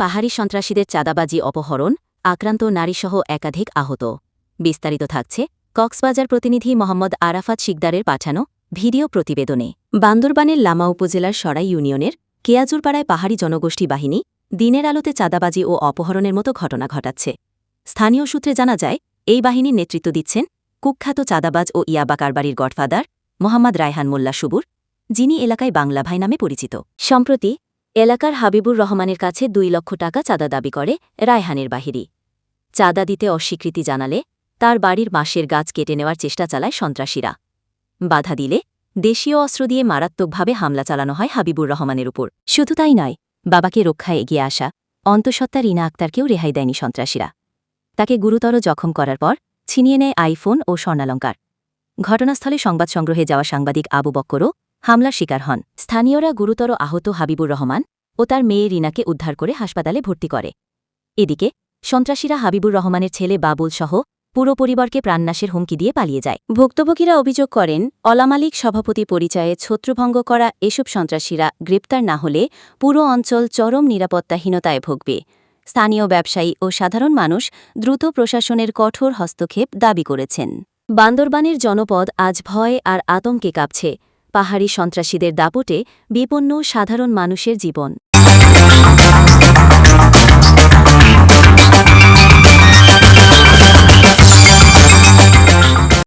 পাহাড়ি সন্ত্রাসীদের চাঁদাবাজি, অপহরণ, আক্রান্ত নারীসহ একাধিক আহত। বিস্তারিত থাকছে কক্সবাজার প্রতিনিধি মোহাম্মদ আরাফাত শিকদারের পাঠানো ভিডিও প্রতিবেদনে। বান্দরবানের লামা উপজেলার সরাই ইউনিয়নের কেয়াজুরপাড়ায় পাহাড়ি জনগোষ্ঠী বাহিনী দিনের আলোতে চাঁদাবাজি ও অপহরণের মতো ঘটনা ঘটাচ্ছে। স্থানীয় সূত্রে জানা যায়, এই বাহিনীর নেতৃত্ব দিচ্ছেন কুখ্যাত চাঁদাবাজ ও ইয়াবা কারবারির গডফাদার মোহাম্মদ রায়হান মোল্লা সুবুর, যিনি এলাকায় বাংলা ভাই নামে পরিচিত। সম্প্রতি এলাকার হাবিবুর রহমানের কাছে দুই লক্ষ টাকা চাঁদা দাবি করে রায়হানের বাহিনী। চাঁদা দিতে অস্বীকৃতি জানালে তার বাড়ির বাঁশের গাছ কেটে নেওয়ার চেষ্টা চালায় সন্ত্রাসীরা। বাধা দিলে দেশীয় অস্ত্র দিয়ে মারাত্মকভাবে হামলা চালানো হয় হাবিবুর রহমানের উপর। শুধু তাই নয়, বাবাকে রক্ষায় এগিয়ে আসা অন্তঃসত্ত্বা রিনা আক্তারকেও রেহাই দেয়নি সন্ত্রাসীরা। তাকে গুরুতর জখম করার পর ছিনিয়ে নেয় আইফোন ও স্বর্ণালঙ্কার। ঘটনাস্থলে সংবাদ সংগ্রহে যাওয়া সাংবাদিক আবু বক্করও হামলার শিকার হন। স্থানীয়রা গুরুতর আহত হাবিবুর রহমান ও তার মেয়ে রিনাকে উদ্ধার করে হাসপাতালে ভর্তি করে। এদিকে, সন্ত্রাসীরা হাবিবুর রহমানের ছেলে বাবুল সহ পুরো পরিবারকে প্রাণনাশের হুমকি দিয়ে পালিয়ে যায়। ভুক্তভোগীরা অভিযোগ করেন, অলামালিক সভাপতি পরিচয়ে ছত্রভঙ্গ করা এসব সন্ত্রাসীরা গ্রেপ্তার না হলে পুরো অঞ্চল চরম নিরাপত্তাহীনতায় ভুগবে। স্থানীয় ব্যবসায়ী ও সাধারণ মানুষ দ্রুত প্রশাসনের কঠোর হস্তক্ষেপ দাবি করেছেন। বান্দরবানের জনপদ আজ ভয় আর আতঙ্কে কাঁপছে। পাহাড়ি সন্ত্রাসীদের দাপটে বিপন্ন সাধারণ মানুষের জীবন।